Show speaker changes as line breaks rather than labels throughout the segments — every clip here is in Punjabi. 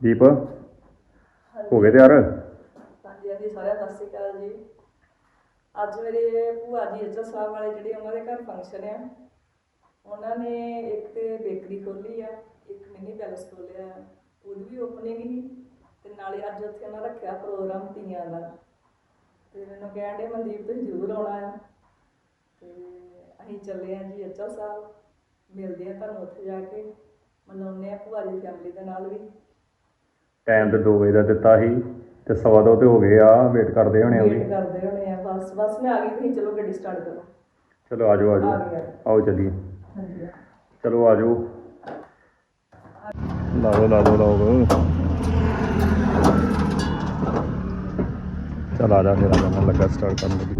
ਦੀਪ, ਹੋ ਗਏ ਤਿਆਰ?
ਹਾਂਜੀ ਹਾਂਜੀ, ਸਾਰਿਆਂ ਨੂੰ ਸਤਿ ਸ਼੍ਰੀ ਅਕਾਲ ਜੀ। ਅੱਜ ਮੇਰੇ ਭੂਆ ਜੀ ਅਚਲ ਸਾਹਿਬ ਵਾਲੇ ਜਿਹੜੇ ਉਹਨਾਂ ਦੇ ਘਰ ਫੰਕਸ਼ਨ ਆ, ਉਹਨਾਂ ਨੇ ਇੱਕ ਤੇ ਬੇਕਰੀ ਖੋਲੀ ਆ, ਇੱਕ ਮਿੰਨੀ ਪੈਲਸ ਖੋਲਿਆ ਉਹਦੀ ਵੀ ਓਪਨਿੰਗ ਸੀ ਤੇ ਨਾਲੇ ਅੱਜ ਉੱਥੇ ਉਹਨਾਂ ਰੱਖਿਆ ਪ੍ਰੋਗਰਾਮ ਤੀਆਂ ਦਾ। ਤੇ ਮੈਨੂੰ ਕਹਿਣ ਦੇ ਮਨਦੀਪ, ਤੁਸੀਂ ਜ਼ਰੂਰ ਆਉਣਾ ਆ। ਤੇ ਅਸੀਂ ਚੱਲੇ ਆ ਜੀ ਅਚਲ ਸਾਹਿਬ। ਮਿਲਦੇ ਆ ਤੁਹਾਨੂੰ ਉੱਥੇ ਜਾ ਕੇ। ਮਨਾਉਂਦੇ ਆ ਭੂਆ ਜੀ ਫੈਮਿਲੀ ਦੇ ਨਾਲ ਵੀ।
ਟਾਈਮ ਤੇ 2 ਵਜੇ ਦਾ ਦਿੱਤਾ ਸੀ ਤੇ ਸਵਾ ਦੋ ਤੇ ਹੋ ਗਏ ਆ ਵੇਟ ਕਰਦੇ ਹੋਣੇ ਆ ਉਹ ਵੀ।
ਵੇਟ ਕਰਦੇ ਹੋਣੇ ਆ ਬਸ ਬਸ ਮੈਂ ਆ ਗਈ ਤੁਸੀਂ ਚਲੋ ਗੱਡੀ ਸਟਾਰਟ ਕਰੋ।
ਚਲੋ ਆਜੋ ਆਜੋ।
ਆ ਗਿਆ।
ਆਓ ਚੱਲੀਏ।
ਹਾਂਜੀ।
ਚਲੋ ਆਜੋ। ਲਾਓ ਲਾਓ ਲਾਓ। ਚਲ ਆ ਜਾ ਫਿਰ ਆ ਜਾ ਮੈਂ ਲੱਗਾ ਸਟਾਰਟ ਕਰਨ ਲੱਗੀ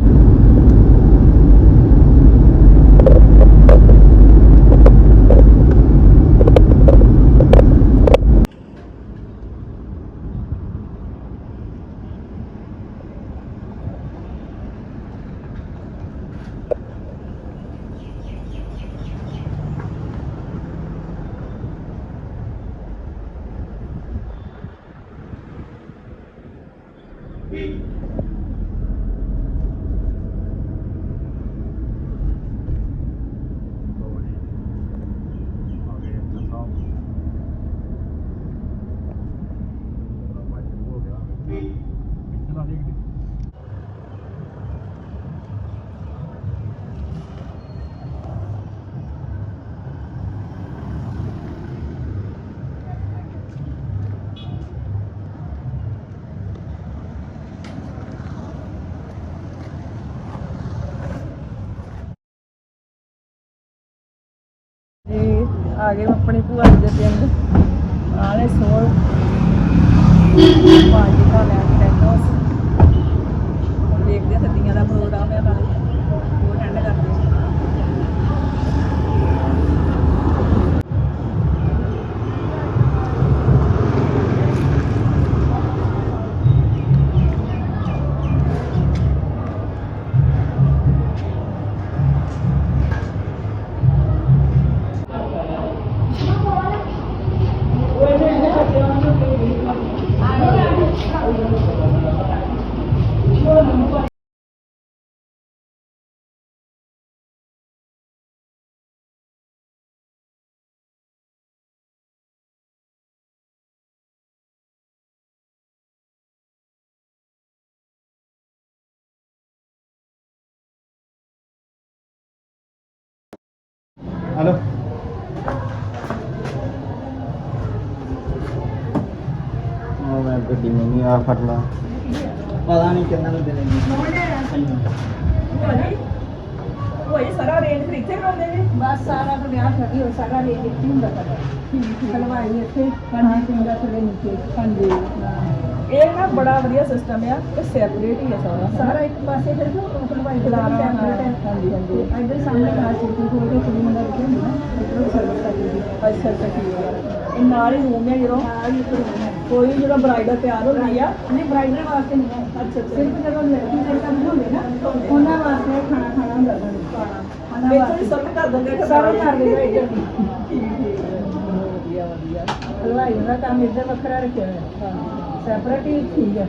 ਜੀ ਆ ਗਏ ਆਪਣੀ ਭੂਆ ਜੀ ਦੇ ਪਿੰਡ। ਆਲੇ ਸੋ
हेलो ਉਹ ਮੈਂ ਗੱਡੀ ਨਹੀਂ ਆ ਫੜਨਾ ਪਤਾ ਨਹੀਂ ਕਿੰਨਾ ਨੂੰ
ਭੂਆ ਜੀ ਸਾਰਾ ਰੇਂਜ ਫਿਰ ਇੱਥੇ ਕਰਾਉਂਦੇ ਨੇ
ਬਸ ਸਾਰਾ ਤਾਂ ਵਿਆਹ ਸ਼ਾਦੀ ਹੋ ਸਾਰਾ ਰੇਟ ਇੱਥੇ ਹੁੰਦਾ ਸਾਡਾ ਹਲਵਾਈ ਇੱਥੇ ਖਾਣਾ ਪੀਣਾ ਥੱਲੇ ਨੀਚੇ
ਹਾਂਜੀ ਇਹ ਨਾ ਬੜਾ ਵਧੀਆ ਸਿਸਟਮ ਆ ਤੇ ਸੈਪਰੇਟ ਹੀ ਆ ਸਾਰਾ।
ਸਾਰਾ ਇੱਕ ਪਾਸੇ ਫਿਰ ਹਲਵਾਈ ਦਾ
ਖਿਲਾਰਾ,
ਸੈਪਰੇਟ ਹੈ
ਹਾਂਜੀ, ਹਾਂਜੀ।
ਇੱਧਰ ਸਾਹਮਣੇ ਨਾਲ ਸੀਟੀ ਕੋਲ ਕੇ ਕੁੜੀ ਮੁੰਡਾ ਰੱਖਿਆ ਹੁੰਦਾ ਇੱਧਰ ਸਰਵਿਸ ਕਰਦੀ ਹੈ।
ਅੱਛਾ ਅੱਛਾ ਠੀਕ ਆ। ਇਹ ਨਾਲ ਹੀ ਰੂਮ ਹੈ
ਆ ਵੀ ਇੱਕ room ਹੈ।
ਕੋਈ ਜਦੋਂ ਬ੍ਰਾਈਡਲ ਤਿਆਰ ਹੁੰਦੀ ਆ।
ਨਹੀਂ ਬ੍ਰਾਈਡਲ ਵਾਸਤੇ ਨਹੀਂ ਹੈ।
ਅੱਛਾ ਅੱਛਾ।
ਸਿਰਫ ਜਦੋਂ ਲੜਕੀ ਦੇ ਕੰਮ ਹੁੰਦੇ ਨਾ ਉਹਨਾਂ ਵਾਸਤੇ ਖਾਣਾ ਖਾਣਾ ਹੁੰਦਾ ਖਾਣਾ
ਇੱਥੋਂ ਹੀ ਸਭ ਕਰ ਦਿੰਦੇ ਆ
ਸਾਰਾ ਕਰ ਦਿੰਦੇ ਇੱਧਰ
ਠੀਕ ਠੀਕ। ਵਧੀਆ ਵਧੀਆ।
ਹਲਵਾਈ ਦਾ ਕੰਮ ਇੱਧਰ ਵੱਖਰਾ ਰੱਖਿਆ ਹੋਇਆ। ਸੈਪਰੇਟ ਹੀ ਠੀਕ ਹੈ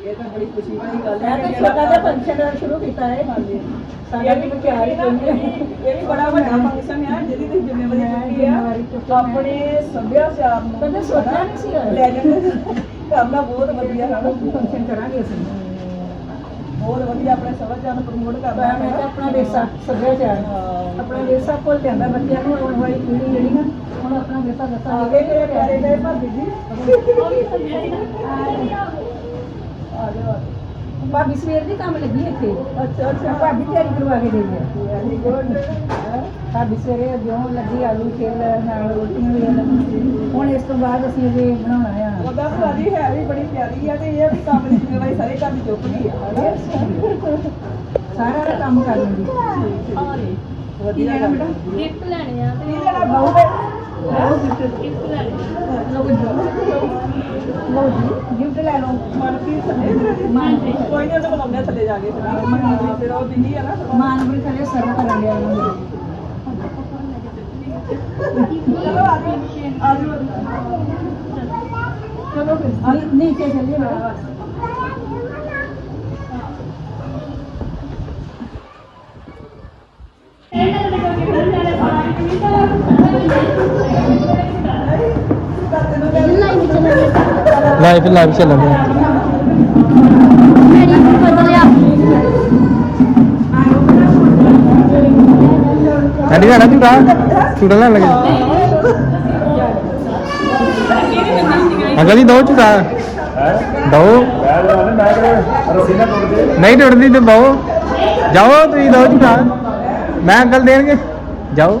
ਇਹ ਤਾਂ ਬੜੀ ਖੁਸ਼ੀ ਵਾਲੀ ਗੱਲ ਹੈ
ਤਾਂ
ਕਿ
ਛੋਟਾ ਜਿਹਾ ਫੰਕਸ਼ਨ ਸ਼ੁਰੂ ਕੀਤਾ ਹੈ
ਹਾਂਜੀ।
ਸਾਡਾ
ਵੀ ਨਾ, ਇਹ ਵੀ- ਇਹ ਵੀ ਬੜਾ ਵੱਡਾ ਫੰਕਸ਼ਨ ਆ ਜਿਹਦੀ ਤੁਸੀਂ ਜ਼ਿੰਮੇਵਾਰੀ ਚੁੱਕੀ ਆ। ਆਪਣੇ ਸੱਭਿਆਚਾਰ ਨੂੰ
ਕਦੇ ਸੋਚਿਆ ਨਹੀਂ ਸੀ।
ਲੈਜੈਂਡ ਕਰਨਾ ਬਹੁਤ ਵਧੀਆ ਹੈ
ਫੰਕਸ਼ਨ ਕਰਾਂਗੇ ਅਸੀਂ।
ਬਹੁਤ ਵਧੀਆ ਆਪਣੇ ਸੱਭਿਆਚਾਰ ਨੂੰ ਪ੍ਰਮੋਟ ਕਰਨਾ
ਮੈਂ ਮੈਂ ਕਿਹਾ ਆਪਣਾ ਦੇਸਾ ਸੱਭਿਆਚਾਰ। ਆਪਣਾ ਦੇਸਾ ਭੁੱਲ ਜਾਂਦਾ ਬੱਚਿਆਂ ਨੂੰ ਆਉਣ ਵਾਲੀ ਪੀੜ੍ਹੀ ਜਿਹੜੀ ਨਾ ਹੁਣ ਆਪਣਾ ਦੇਸਾ ਦੱਸਾ
ਆ ਗਏ ਮੇਰੇ ਪਿਆਰੇ ਦੇ ਭਾਬੀ ਜੀ। ਆ ਜਾਓ।
ਭਾਬੀ ਸਵੇਰ ਦੀ ਕੰਮ ਲੱਗੀ ਇੱਥੇ।
ਅੱਛਾ ਅੱਛਾ
ਭਾਬੀ ਤਿਆਰੀ ਕਰਵਾ ਕੇ ਹੈ
ਗੁੱਡ
ਭਾਬੀ ਸਵੇਰੇ ਜਿਉਂ ਲੱਗੀ ਆਲੂ ਛਿੱਲ ਨਾਲ ਰੋਟੀਆਂ ਵੀ ਹੁਣ ਇਸ ਤੋਂ ਬਾਅਦ ਅਸੀਂ ਅਜੇ ਬਣਾਉਣਾ ਆ।
ਉਹਦਾ ਭਾਜੀ ਹੈ ਵੀ ਬੜੀ ਪਿਆਰੀ ਆ ਤੇ ਇਹ ਵੀ ਕੰਮ ਦੀ ਜ਼ਿੰਮੇਵਾਰੀ ਸਾਰੇ ਘਰ ਦੀ ਚੁੱਕਦੀ ਆ।
ਸਾਰਾ ਕੰਮ ਕਰ ਲੈਂਦੀ।
ਵਧੀਆ ਹੈ।
ਗਿਫਟ ਲੈਣੇ ਆ
ਕੀ ਲੈਣਾ? ਬਹੁਤ
ਗਿਫਟ ਲੈਣੇ ਆ
ਲਓ ਜੀ ਗਿਫਟ ਲੈ ਲਓ
ਮਨਪ੍ਰੀਤ ਥੱਲੇ
ਮਨਪ੍ਰੀਤ।
ਕੋਈ ਨਹੀਂ ਉਹਦੇ ਬੁਲਾਉਂਦੇ ਆ ਥੱਲੇ ਜਾ ਕੇ ਫਿਰ ਮਨਪ੍ਰੀਤ ਫਿਰ ਉਹ ਬਿਜ਼ੀ ਆ ਨਾ
ਮਾਨਵਰੀ ਥੱਲੇ ਸਰਵ ਕਰਨ ਲਿਆ ਉਹਨਾਂ ਨੂੰ
ਚਲੋ ਆ ਜਾਓ
ਤੁਸੀਂ ਦੋ ਚਲੋ ਮੈਂ ਅੰਕਲ ਦੇਣਗੇ। ਜਾਓ।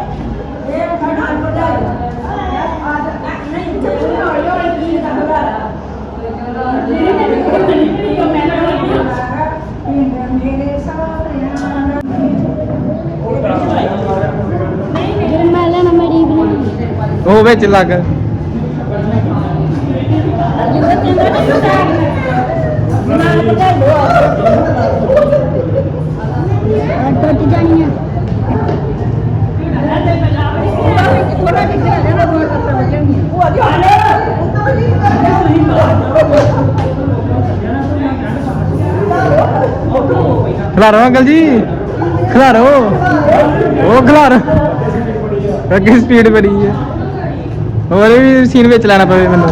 ਉਹ ਵਿੱਚ ਲੱਗ।
ਟੁੱਟ ਜਾਣੀ
ਖਿਲਾਰੋ ਅੰਕਲ ਜੀ। ਖਿਲਾਰੋ। ਉਹ ਖਿਲਾਰ। ਅੱਗੇ ਸਪੀਡ ਬੜੀ ਹੈ। ਹੋਰ ਵੀ ਸੀਨ ਵਿੱਚ ਲੈਣਾ ਪਵੇ ਮੈਨੂੰ।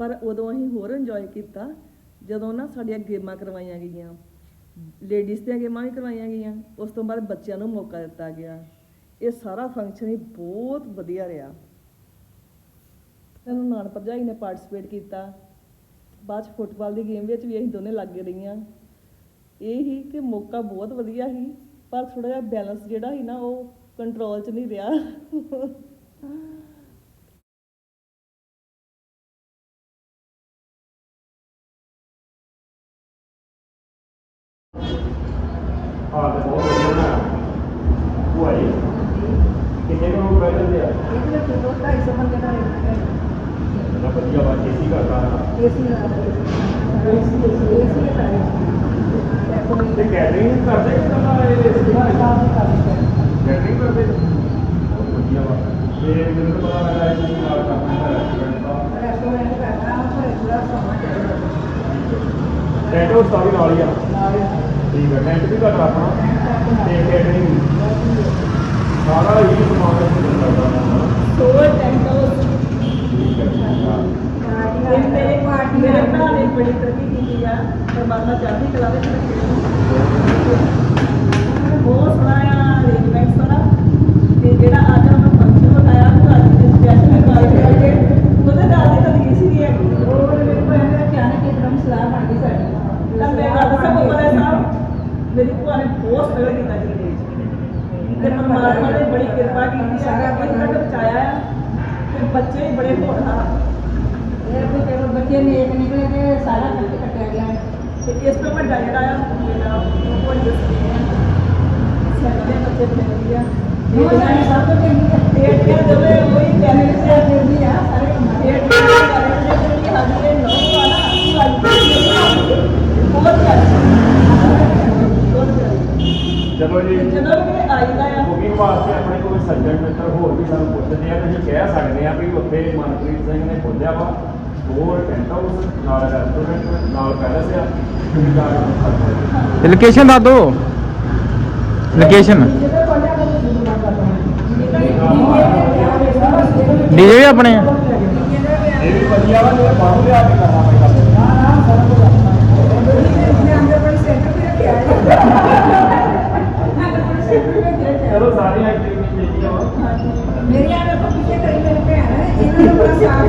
ਪਰ ਉਦੋਂ ਅਸੀਂ ਹੋਰ ਇੰਜੋਏ ਕੀਤਾ, ਜਦੋਂ ਨਾ ਸਾਡੀਆਂ ਗੇਮਾਂ ਕਰਵਾਈਆਂ ਗਈਆਂ। ਲੇਡੀਜ਼ ਦੀਆਂ ਗੇਮਾਂ ਵੀ ਕਰਵਾਈਆਂ ਗਈਆਂ। ਉਸ ਤੋਂ ਬਾਅਦ ਬੱਚਿਆਂ ਨੂੰ ਮੌਕਾ ਦਿੱਤਾ ਗਿਆ। ਇਹ ਸਾਰਾ ਫੰਕਸ਼ਨ ਹੀ ਬਹੁਤ ਵਧੀਆ ਰਿਹਾ। ਸਾਨੂੰ ਨਾਨ ਭਰਜਾਈ ਨੇ ਪਾਰਟਿਸਿਪੇਟ ਕੀਤਾ। ਬਾਅਦ 'ਚ ਫੁੱਟਬਾਲ ਦੀ ਗੇਮ ਵਿੱਚ ਵੀ ਅਸੀਂ ਦੋਨੇ ਲੱਗੇ ਰਹੀਆਂ। ਇਹ ਹੀ ਕਿ ਮੌਕਾ ਬਹੁਤ ਵਧੀਆ ਸੀ, ਪਰ ਥੋੜਾ ਜਿਹਾ ਬੈਲੈਂਸ ਜਿਹੜਾ ਸੀ ਨਾ, ਉਹ ਕੰਟਰੋਲ 'ਚ ਨਹੀਂ ਰਿਹਾ।
ਦੋ 250 ਬੰਦੇ ਦਾ
ਨਾ ਵਧੀਆ ਬਾਤ ਏਸੀ ਕਰਦਾ
ਏਸੀ ਦਾ ਏਸੀ ਏਸੀ ਦਾ
ਤੇ ਕੈਟਰਿੰਗ ਕਰਦੇ ਕਿ ਨਾ ਇਹ ਏਸੀ ਕੈਟਰਿੰਗ ਕਰਦੇ ਬਹੁਤ ਵਧੀਆ ਵਾ ਤੇ ਮੈਨੂੰ ਤਾਂ ਪਤਾ ਲੱਗਾ ਇਹ ਤੁਸੀਂ ਨਾਲ ਕਰਨਾ ਹੈ ਰੈਸਟੋਰੈਂਟ ਦਾ
ਰੈਸਟੋਰੈਂਟ ਕਰਨਾ ਪਰ ਪੂਰਾ ਸਮਾਂ ਚਾਹੀਦਾ
ਟੈਂਟ ਹਾਊਸ ਦਾ ਵੀ ਨਾਲ ਹੀ ਆ ਠੀਕ ਹੈ ਟੈਂਟ ਵੀ ਘੱਟ ਆਪਣਾ ਤੇ ਕੈਟਰਿੰਗ ਵੀ ਸਾਰਾ ਹੀ ਸਮਾਨ ਇੱਥੇ ਮਿਲ ਸਕਦਾ
ਸੋ ਟੈਂਟ ਹਾਊਸ
ਠੀਕ ਹੈ
ਇਹ ਮੇਰੇ ਮੇਰੇ ਭਰਾ ਨੇ ਬੜੀ ਤਰੱਕੀ ਕੀਤੀ ਆ। ਪਰਮਾਤਮਾ ਚੜ੍ਹਦੀ ਕਲਾ ਵਿੱਚ ਰੱਖੇ ਬਹੁਤ ਸੋਹਣਾ ਅਰੇਂਜਮੈਂਟ ਸਾਰਾ ਤੇ ਜਿਹੜਾ ਅੱਜ ਆਪਾਂ ਫੰਕਸ਼ਨ ਬਣਾਇਆ ਉਹ ਅੱਜ ਦੇ ਸਪੈਸ਼ਲ ਸਾਰਾ ਬੰਦਾ ਬਚਾਇਆ ਆ ਤੇ ਬੱਚੇ ਵੀ ਬੜੇ ਹੋਣਹਾਰ
ਇਹ ਵੀ ਚਲੋ ਬੱਚੇ ਨੇਕ ਨਿਕਲੇ ਤੇ ਸਾਰਾ ਖਰਚ ਕੱਟਿਆ ਗਿਆ।
ਤੇ ਇਸ ਤੋਂ ਵੱਡਾ ਜਿਹੜਾ ਆ, ਮੇਰਾ ਉਹ ਕੋਈ ਦੱਸਦੇ ਆ। ਸਾਡੇ ਬੱਚੇ ਬੜੇ ਵਧੀਆ
ਉਹ ਸਾਡੀ ਸਭ ਤੋਂ ਚੰਗੀ ਹੈ
ਬੇਟੀਆਂ ਦੋਵੇਂ ਉਹੀ ਪਿਆਰੇ
ਤੇ ਫਿਰਦੀ ਆ, ਸਾਰੇ ਕੰਮਾਂ
ਬੇਟੀਆਂ ਦੇ ਬਾਰੇ ਜਿਹੜੀ ਸਾਡੀ ਇਹ ਨੌਂ ਆ ਨਾ ਬਹੁਤ ਪਿਆਰੀ ਬਹੁਤ
ਚਲੋ ਜੀ
ਜਦੋਂ ਵੀ ਆਈਦਾ ਆ।
ਬੁਕਿੰਗ ਵਾਸਤੇ ਆਪਣੇ ਕੋਲ ਸੱਜਣ ਮਿੱਤਰ ਹੋਰ ਵੀ ਸਾਨੂੰ ਪੁੱਛਦੇ ਆ ਤੇ ਅਸੀਂ ਕਹਿ ਸਕਦੇ ਆ ਵੀ ਉੱਥੇ ਮਨਪ੍ਰੀਤ ਸਿੰਘ ਨੇ ਖੋਲਿਆ ਵਾ। ਹੋਰ ਟੈਂਟ ਹਾਊਸ ਨਾਲ ਰੈਸਟੋਰੈਂਟ ਨਾਲ ਪੈਲਸ ਆ। ਤੁਸੀਂ ਜਾ ਕੇ ਦੇਖ ਸਕਦੇ ਹੋ।
ਲੋਕੇਸ਼ਨ ਦੱਸ ਦੋ। ਲੋਕੇਸ਼ਨ
ਜਦੋਂ
ਡੀਜੇ ਵੀ ਆਪਣੇ ਆ।
ਇਹ ਵੀ ਵਧੀਆ ਵਾ ਜਿਹੜਾ ਬਾਹਰੋਂ ਲਿਆ ਕੇ ਕਰਨਾ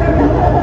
Thank you.